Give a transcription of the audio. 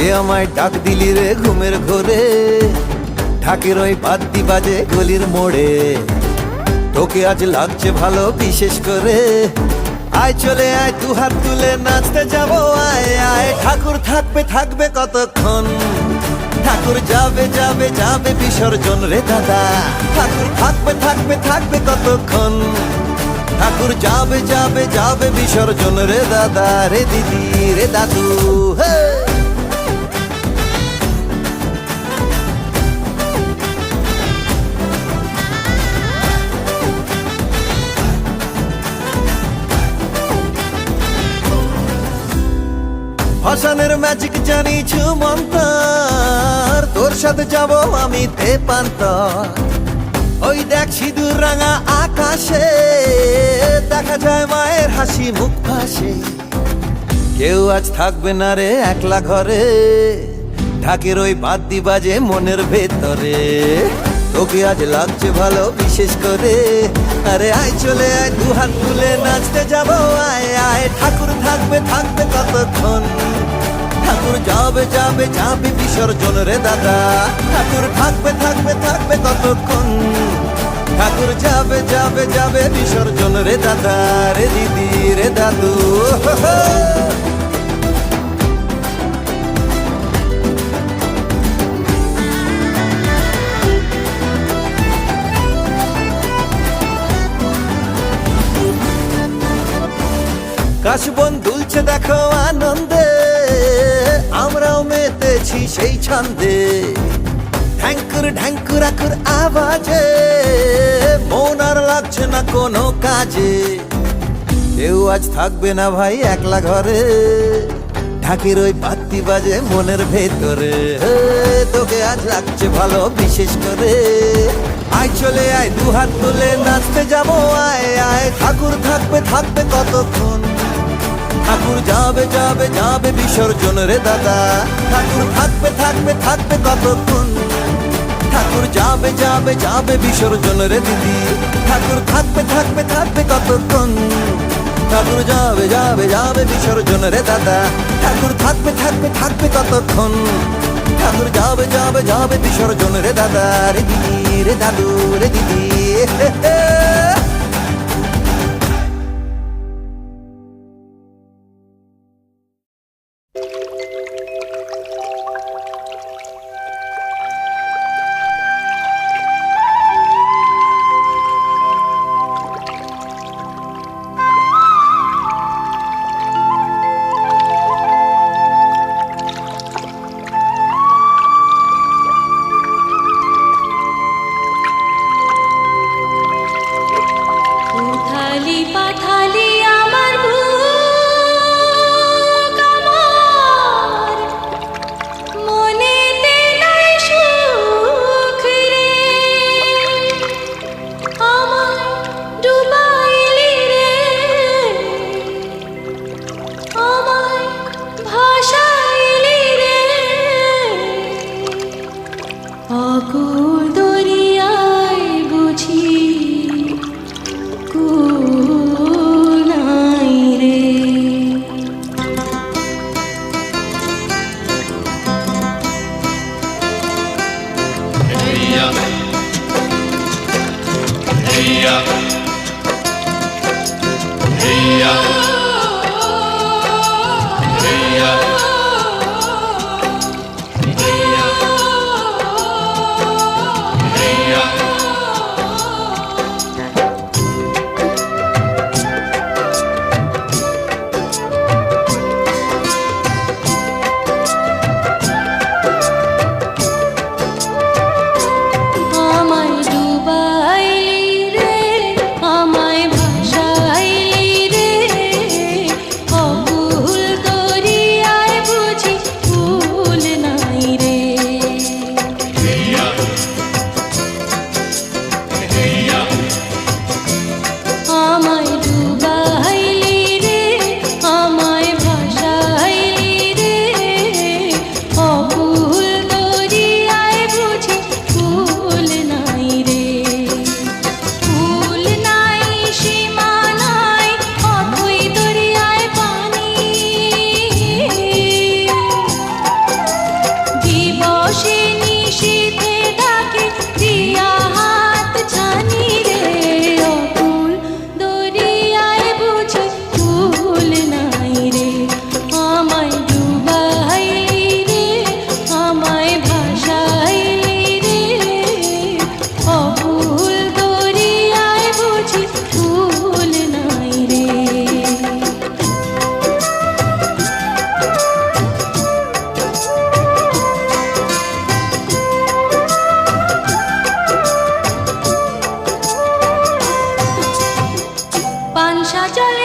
কে আমায় ডাক দিলি রে ঘুমের ঘোরে। ঢাকের ওই বাদ্যি বাজে গলির মোড়ে। তোকে আজ লাগছে ভালো বিশেষ করে। আয় চলে আয় দু হাত তুলে নাচতে যাব, আয় আয়। ঠাকুর থাকবে থাকবে কতক্ষণ? ঠাকুর যাবে যাবে যাবে বিসর্জন রে দাদা। ঠাকুর থাকবে থাকবে থাকবে কতক্ষণ? ঠাকুর যাবে যাবে যাবে বিসর্জন রে দাদা, রে দিদি, রে দাদু। হে! ভাসানের ম্যাজিক জানি মন্তর। তোর সাথে যাব আমি তে পান্তর। ওই দেখ সিঁদুর রাঙা আকাশে, দেখা যায় মায়ের হাসি মুখ ভাসে। কেউ আজ থাকবে না রে একলা ঘরে, ঢাকের ওই বাদ্যি বাজে মনের ভেতরে। তোকে আজ লাগছে ভালো, বিশেষ করে। আরে আয় চলে আয় দু হাত তুলে নাচতে যাব। আয় আয়, ঠাকুর থাকবে থাকবে কতক্ষণ ঠাকুর যাবে যাবে যাবে বিসর্জন রে দাদা। ঠাকুর থাকবে থাকবে থাকবে কতক্ষণ ঠাকুর যাবে যাবে যাবে বিসর্জন রে দাদা, রে দিদি, রে দাদু। কাশবন দুলছে, দেখো আনন্দে। আমরাও মেতেছি সেই ছন্দে। ঢ্যাঙ্কুর ঢ্যাঙ্কুর, আকুর আওয়াজে। মন আর লাগছে না কোনো কাজে। কেউ আজ থাকবে না ভাই একলা ঘরে। ঢাকের ওই বাতি বাজে মনের ভেতরে। তোকে আজ লাগছে ভালো বিশেষ করে। আয় চলে আয় দু হাত তুলে নাচতে যাব। আয় আয়, ঠাকুর থাকবে থাকবে কতক্ষণ? ঠাকুর যাবে যাবে যাবে বিসর্জন রে দাদা। ঠাকুর থাকবে থাকবে থাকবে কতক্ষণ ঠাকুর যাবে যাবে যাবে বিসর্জন রে দিদি। ঠাকুর থাকবে থাকবে থাকবে কতক্ষণ ঠাকুর যাবে যাবে যাবে বিসর্জন রে দাদা। ঠাকুর থাকবে থাকবে থাকবে কতক্ষণ ঠাকুর যাবে যাবে যাবে বিসর্জন রে দাদা। রে দিদি, রে দাদু, রে দিদি। Georgia.